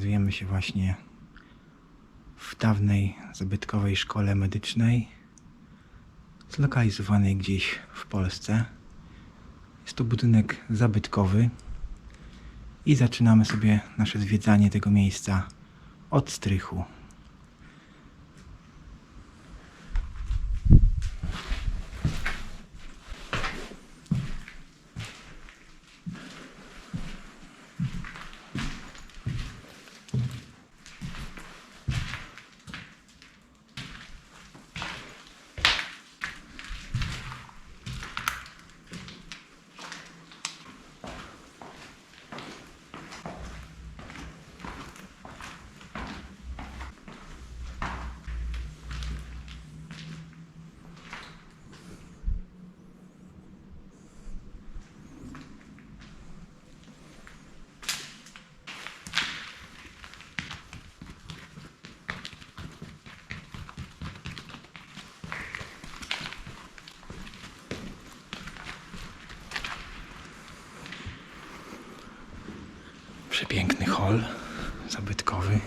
Znajdujemy się właśnie w dawnej zabytkowej szkole medycznej, zlokalizowanej gdzieś w Polsce. Jest to budynek zabytkowy i zaczynamy sobie nasze zwiedzanie tego miejsca od strychu. Przepiękny hol zabytkowy.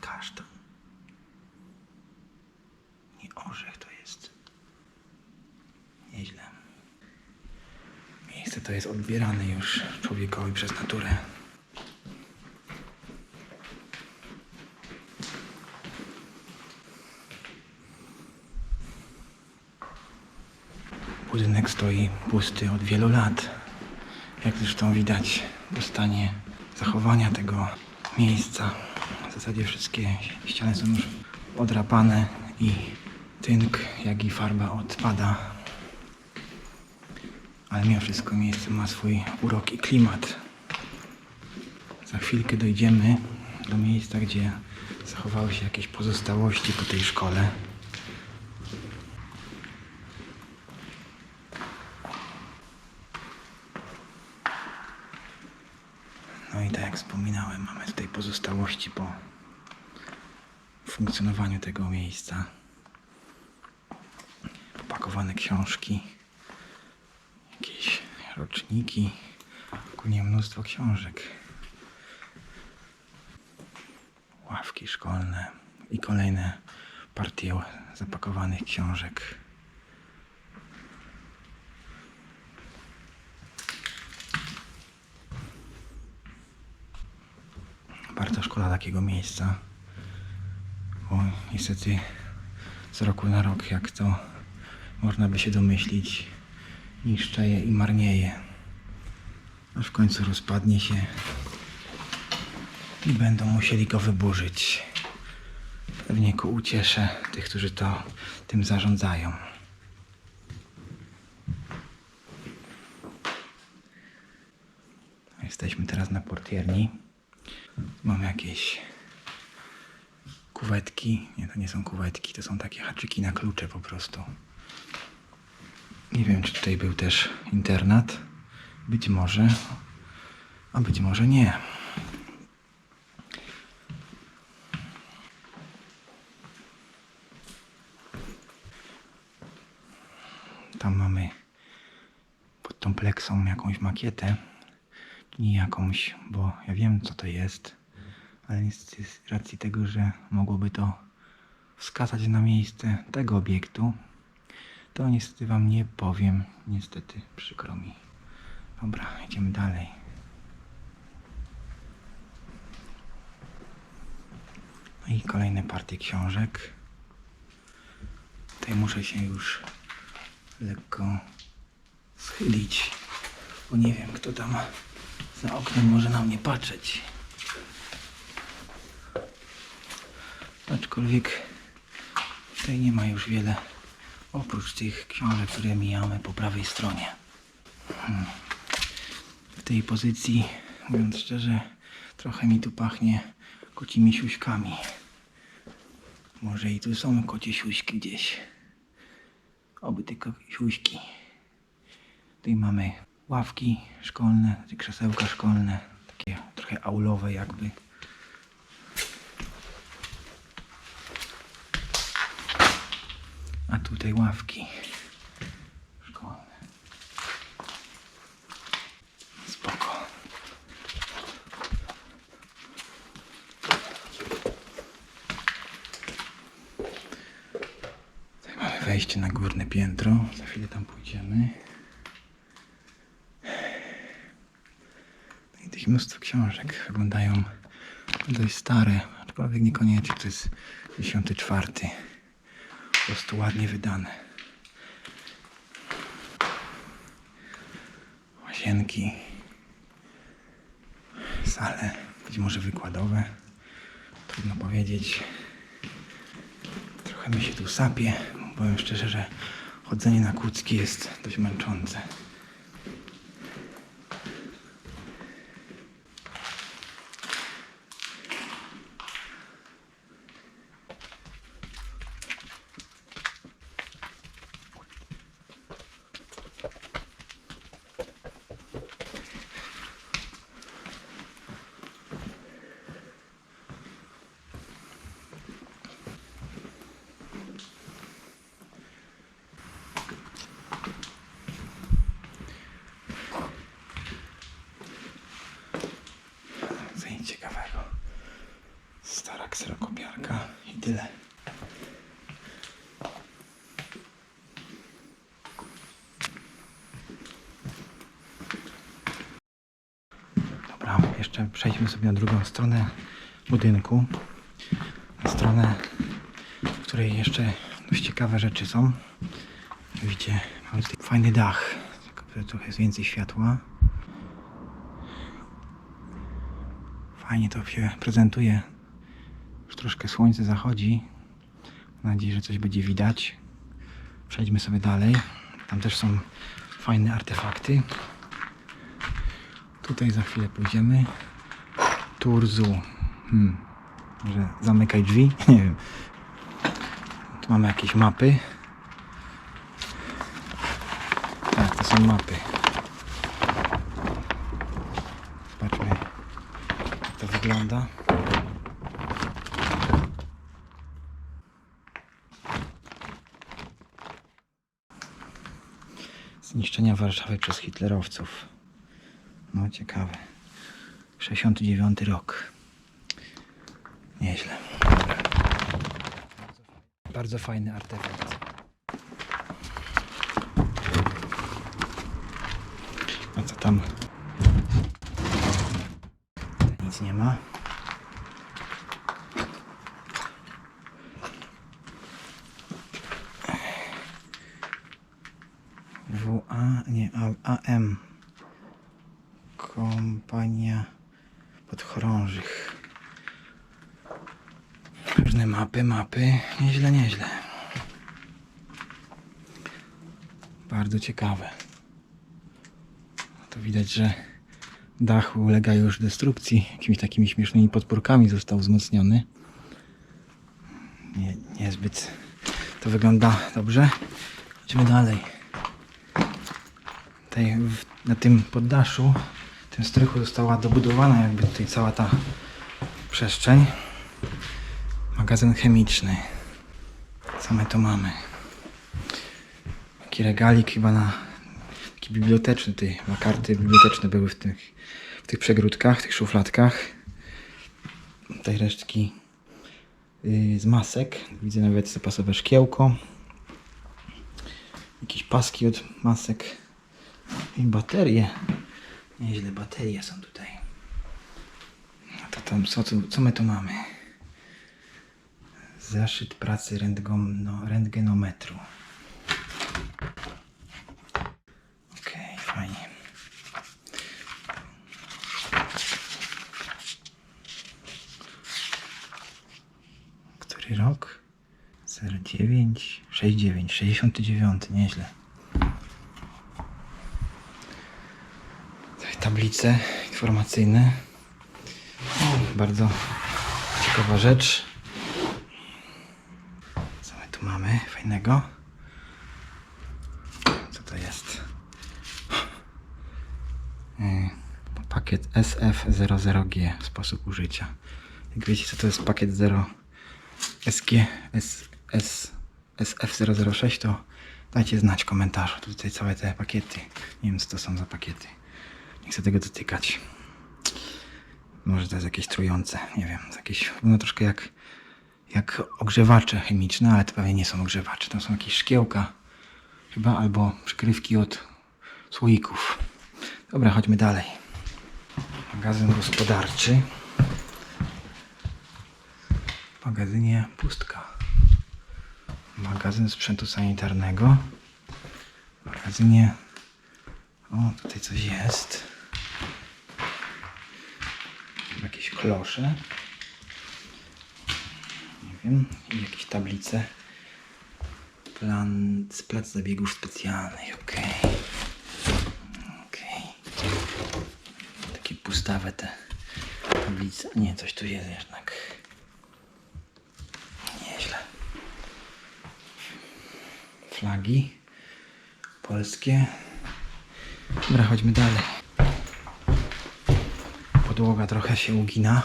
Kasztan. Nie orzech to jest. Nieźle. Miejsce to jest odbierane już człowiekowi przez naturę. Budynek stoi pusty od wielu lat. Jak zresztą widać po stanie zachowania tego miejsca. W zasadzie wszystkie ściany są już odrapane i tynk, jak i farba odpada. Ale mimo wszystko miejsce ma swój urok i klimat. Za chwilkę dojdziemy do miejsca, gdzie zachowały się jakieś pozostałości po tej szkole. No i tak jak wspominałem, mamy tutaj pozostałości po funkcjonowaniu tego miejsca. Popakowane książki, jakieś roczniki, ogólnie mnóstwo książek. Ławki szkolne i kolejne partie zapakowanych książek. Bardzo szkoda takiego miejsca. Bo niestety z roku na rok, jak to można by się domyślić, niszczeje i marnieje. Aż w końcu rozpadnie się i będą musieli go wyburzyć. Pewnie ku uciesze tych, którzy to tym zarządzają. Jesteśmy teraz na portierni. Mamy jakieś kuwetki. Nie, to nie są kuwetki, to są takie haczyki na klucze po prostu. Nie wiem, czy tutaj był też internat. Być może, a być może nie. Tam mamy pod tą pleksą jakąś makietę. Nie jakąś, bo ja wiem co to jest, ale z racji tego, że mogłoby to wskazać na miejsce tego obiektu, to niestety wam nie powiem. Niestety, przykro mi. Dobra, idziemy dalej. No i kolejne partie książek. Tutaj muszę się już lekko schylić, bo nie wiem, kto tam za oknem może na mnie patrzeć. Aczkolwiek tutaj nie ma już wiele oprócz tych książek, które mijamy po prawej stronie. Hmm. W tej pozycji, mówiąc szczerze, trochę mi tu pachnie kocimi siuśkami. Może i tu są kocie siuśki gdzieś. Oby tylko siuśki. Tutaj mamy ławki szkolne, krzesełka szkolne, takie trochę aulowe jakby. Tutaj ławki szkolne. Spoko. Tutaj mamy wejście na górne piętro. Za chwilę tam pójdziemy. No I tych mnóstwo książek wyglądają dość stare, aczkolwiek niekoniecznie. To jest 54. Po prostu ładnie wydane. Łazienki. Sale, być może wykładowe. Trudno powiedzieć. Trochę mi się tu sapie. Powiem szczerze, że chodzenie na kłódzki jest dość męczące. Co nic ciekawego. Stara kserokopiarka i tyle. Dobra, jeszcze przejdźmy sobie na drugą stronę budynku. Na stronę, w której jeszcze dość ciekawe rzeczy są. Widzicie, mamy tutaj fajny dach, trochę jest więcej światła. Fajnie to się prezentuje. Już troszkę słońce zachodzi. Mam nadzieję, że coś będzie widać. Przejdźmy sobie dalej. Tam też są fajne artefakty. Tutaj za chwilę pójdziemy. Turzu. Hmm. Może zamykaj drzwi? Nie wiem. Tu mamy jakieś mapy. Tak, to są mapy. Zobaczmy jak to wygląda. Zniszczenia Warszawy przez hitlerowców. No ciekawe. 69 rok. Nieźle. Bardzo fajny artefakt. A co tam? Nic nie ma. WA, nie, A- AM. Kompania Podchorążych. Różne mapy, mapy. Nieźle, nieźle. Bardzo ciekawe. To widać, że dach ulega już destrukcji. Jakimiś takimi śmiesznymi podpórkami został wzmocniony. Nie, niezbyt to wygląda dobrze. Idźmy dalej. Tutaj na tym poddaszu, tym strychu została dobudowana jakby tutaj cała ta przestrzeń. Magazyn chemiczny. Co my tu mamy? Taki regalik chyba na taki biblioteczny, ty, chyba karty biblioteczne były w tych, w tych przegródkach, w tych szufladkach. Tutaj resztki yy, z masek. Widzę nawet zapasowe szkiełko. Jakieś paski od masek. I baterie. Nieźle baterie są tutaj. No to tam, co, co my tu mamy? zaszyt pracy rentgomno, rentgenometru. Okej, fajnie. Który rok? 09, 69, 69, nieźle. Tutaj tablice informacyjne. O, bardzo ciekawa rzecz fajnego? Co to jest? Yy, Pakiet SF00G, sposób użycia. Jak wiecie, co to jest pakiet 0 SG, S, S, SF006, to dajcie znać w komentarzu. Tu Tutaj całe te pakiety. Nie wiem, co to są za pakiety. Nie chcę tego dotykać. Może to jest jakieś trujące, nie wiem. Jakieś, no troszkę jak, jak ogrzewacze chemiczne, ale to pewnie nie są ogrzewacze. To są jakieś szkiełka chyba, albo przykrywki od słoików. Dobra, chodźmy dalej. Magazyn gospodarczy. W magazynie pustka. Magazyn sprzętu sanitarnego. W magazynie. O, tutaj coś jest. Jakieś klosze. Wiem. I jakieś tablice. Plan plac zabiegów specjalnych. Okej. Okej. Takie pustawe te tablice. Nie, coś tu jest jednak. Nieźle. Flagi polskie. Dobra, chodźmy dalej. Podłoga trochę się ugina.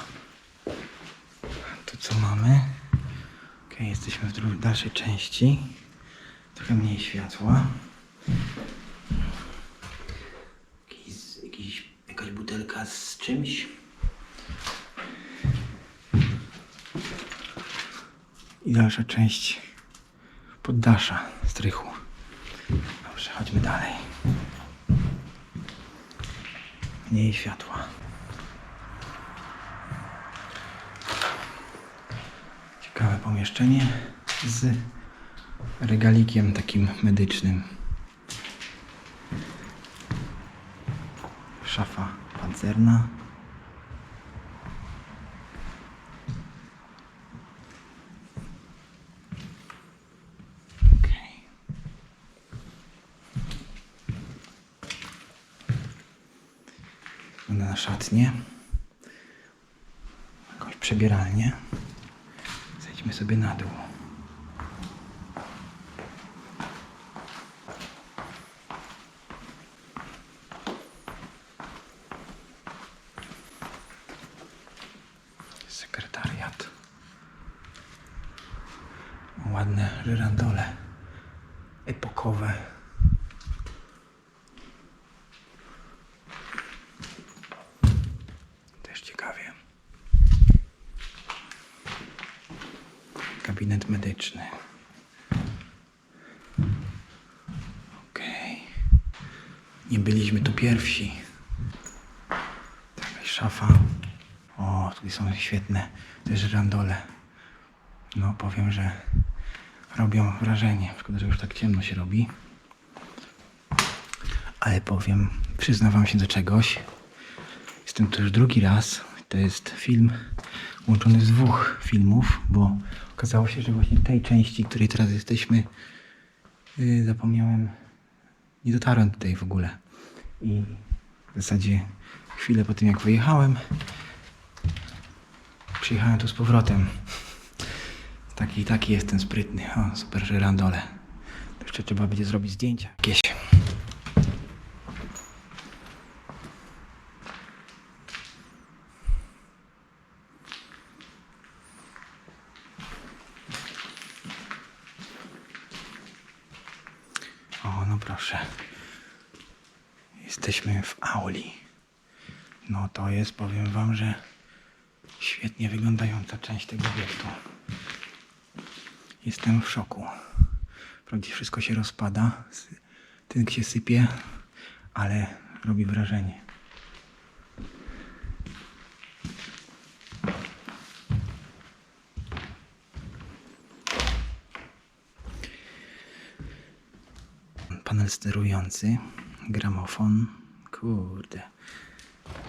Tu co mamy? Ok, jesteśmy w dalszej części. Trochę mniej światła. Jakiś, jakiś, jakaś butelka z czymś. I dalsza część poddasza strychu. Dobrze, chodźmy dalej. Mniej światła. Ciekawe pomieszczenie z regalikiem takim medycznym. Szafa pancerna. Na szatnię. Jakąś przebieralnię. Zejdźmy sobie na Gabinet medyczny. Okej. Nie byliśmy tu pierwsi. Jakaś szafa. O, tutaj są świetne te żyrandole. No, powiem, że robią wrażenie. Szkoda, że już tak ciemno się robi. Ale powiem, przyznam wam się do czegoś. Jestem tu już drugi raz. To jest film łączony z dwóch filmów, bo okazało się, że właśnie tej części, której teraz jesteśmy, yy, zapomniałem, nie dotarłem tutaj w ogóle. I w zasadzie chwilę po tym, jak wyjechałem, przyjechałem tu z powrotem. Taki, taki jestem sprytny. O, super żyrandole. To Jeszcze trzeba będzie zrobić zdjęcia jakieś. O, no proszę. Jesteśmy w auli. No to jest, powiem wam, że świetnie wyglądająca część tego obiektu. Jestem w szoku. Wprawdzie wszystko się rozpada, tynk się sypie, ale robi wrażenie. Panel sterujący, gramofon. Kurde,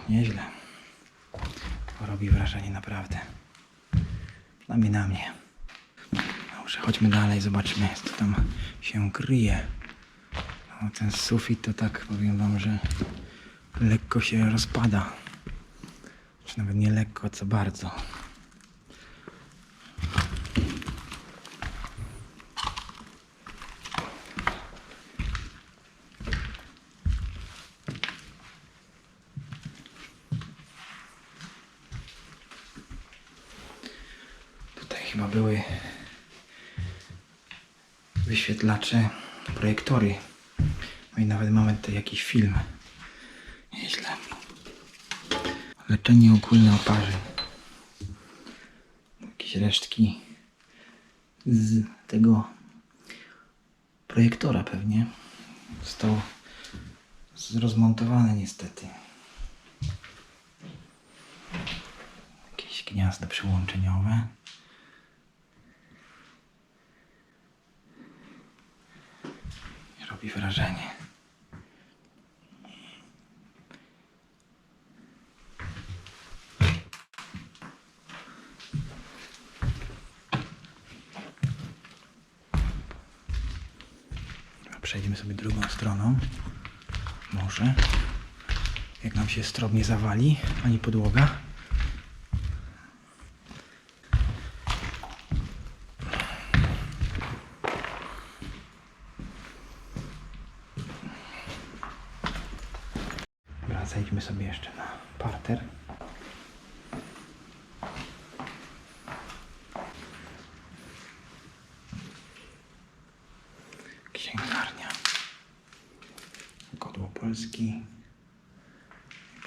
nieźle. Robi wrażenie naprawdę. Przynajmniej na mnie. Dobrze, chodźmy dalej, zobaczmy, co tam się kryje. No, ten sufit to tak, powiem wam, że lekko się rozpada. Czy nawet nie lekko, co bardzo. Tutaj chyba były wyświetlacze, projektory. No i nawet mamy tutaj jakiś film. Nieźle. Leczenie ogólne oparzeń. Jakieś resztki z tego projektora pewnie. Został rozmontowany niestety. Jakieś gniazda przyłączeniowe. Robi wrażenie. Przejdziemy sobie drugą stroną. Może. Jak nam się strop nie zawali, ani podłoga. Dobra, zejdźmy sobie jeszcze na parter. Księgarnia. Godło Polski.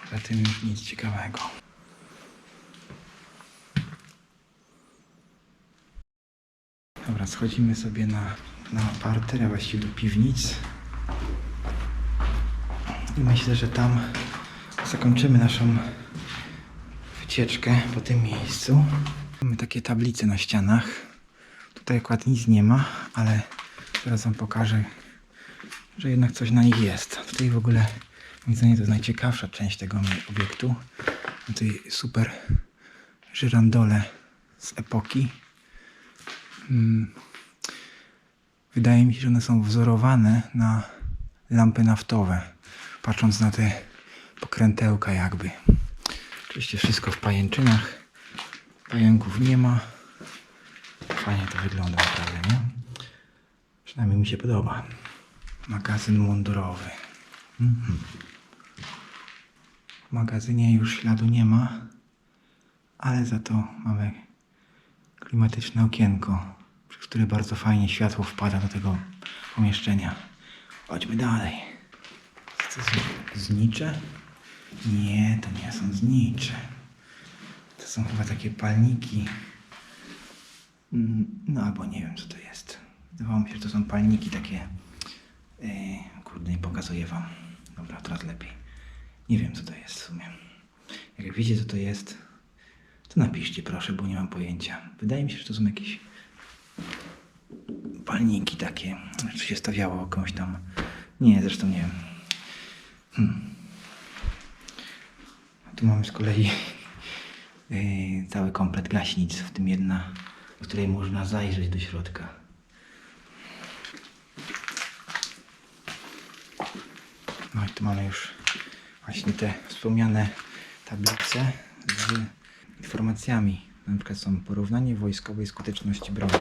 Poza tym już nic ciekawego. Dobra, schodzimy sobie na, na parter, a właściwie do piwnic. I myślę, że tam zakończymy naszą wycieczkę po tym miejscu. Mamy takie tablice na ścianach. Tutaj akurat nic nie ma, ale zaraz Wam pokażę, że jednak coś na nich jest. Tutaj w ogóle, moim to jest najciekawsza część tego obiektu. Tutaj super żyrandole z epoki. Mm. Wydaje mi się, że one są wzorowane na lampy naftowe. Patrząc na te pokrętełka jakby. Oczywiście wszystko w pajęczynach. Pająków nie ma. Fajnie to wygląda naprawdę, nie? Przynajmniej mi się podoba. Magazyn mundurowy. Mhm. W magazynie już śladu nie ma, ale za to mamy klimatyczne okienko, przez które bardzo fajnie światło wpada do tego pomieszczenia. Chodźmy dalej. Co to znicze? Nie, to nie są znicze. To są chyba takie palniki. Mm, No albo nie wiem co to jest. Wydawało mi się, że to są palniki takie. Yy, kurde, nie pokazuję wam. Dobra, teraz lepiej. Nie wiem co to jest w sumie. Jak wiecie co to jest, to napiszcie proszę, bo nie mam pojęcia. Wydaje mi się, że to są jakieś palniki takie. Czy się stawiało jakąś tam. Nie, zresztą nie wiem. Tu mamy z kolei yy, cały komplet gaśnic, w tym jedna, w której można zajrzeć do środka. No i tu mamy już właśnie te wspomniane tablice z informacjami. Na przykład są porównanie wojskowej skuteczności broni.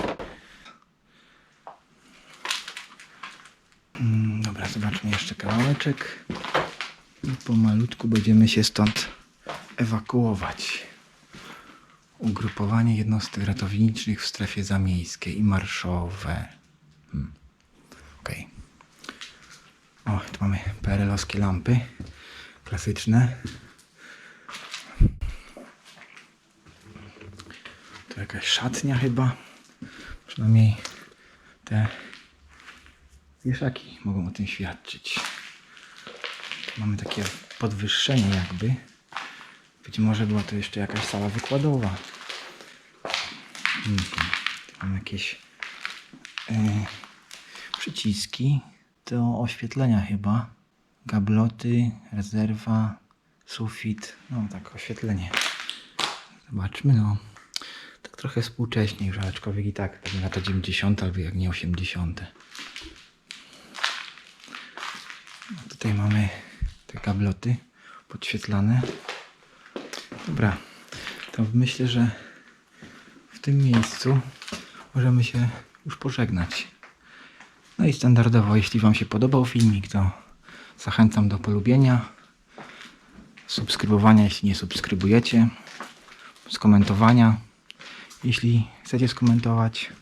Mm, Dobra, zobaczmy jeszcze kawałeczek. I pomalutku będziemy się stąd ewakuować. Ugrupowanie jednostek ratowniczych w strefie zamiejskiej i marszowe. Hmm. Okej. O, tu mamy PRL-owskie lampy. Klasyczne. Tu jakaś szatnia chyba. Przynajmniej te wieszaki mogą o tym świadczyć. Mamy takie podwyższenie jakby. Być może była to jeszcze jakaś sala wykładowa. Mhm. Mamy jakieś e, przyciski do oświetlenia chyba. Gabloty, rezerwa, sufit. No tak, oświetlenie. Zobaczmy, no. Tak trochę współcześnie już, aczkolwiek i tak, pewnie lata 90. albo jak nie 80. No, tutaj mamy te kabloty podświetlane. Dobra, to myślę, że w tym miejscu możemy się już pożegnać. No i standardowo, jeśli Wam się podobał filmik, to zachęcam do polubienia, subskrybowania, jeśli nie subskrybujecie, skomentowania, jeśli chcecie skomentować,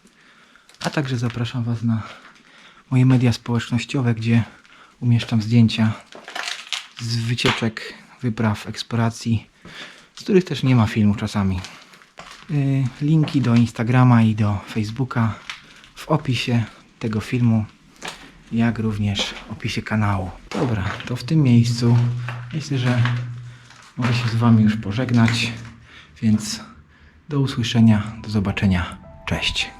a także zapraszam Was na moje media społecznościowe, gdzie umieszczam zdjęcia z wycieczek, wypraw, eksploracji, z których też nie ma filmu czasami. Y, Linki do Instagrama i do Facebooka w opisie tego filmu, jak również opisie kanału. Dobra, to w tym miejscu myślę, że mogę się z Wami już pożegnać, więc do usłyszenia, do zobaczenia. Cześć.